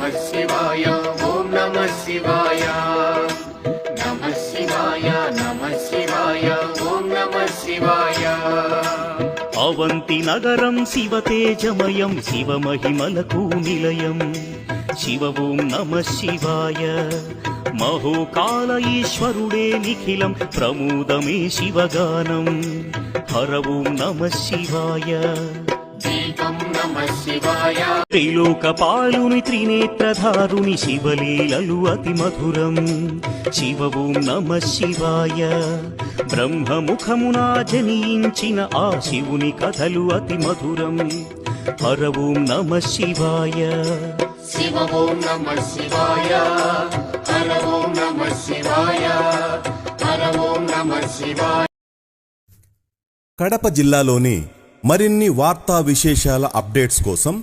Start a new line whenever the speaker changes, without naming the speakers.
నమ శివాయ ఓం నమ శివాయ నమ శివాయ నమ శివాయ ఓం నమ శివాయ
అవంతి నగరం శివతేజమయం శివమహిమలకు నిలయం శివ ఓం నమ శివాయ మహోకాల ఈశ్వరుడే నిఖిలం ప్రమోదమే శివగానం హర ఓం నమ శివాయ
దీపం నమ శివాయ
త్రిలోకపాలుని త్రినేత్రధారుని శివలీలలు అతి మధురం. శివ ఓం నమ శివాయ. బ్రహ్మముఖమునా జనించిన ఆ శివుని కథలు అతి మధురం. హర ఓం నమ శివాయ.
శివ ఓం నమ శివాయ. హర ఓం నమ శివాయ. హర ఓం నమ శివాయ.
కడప జిల్లాలోని మరిన్ని వార్తా విశేషాల అప్డేట్స్ కోసం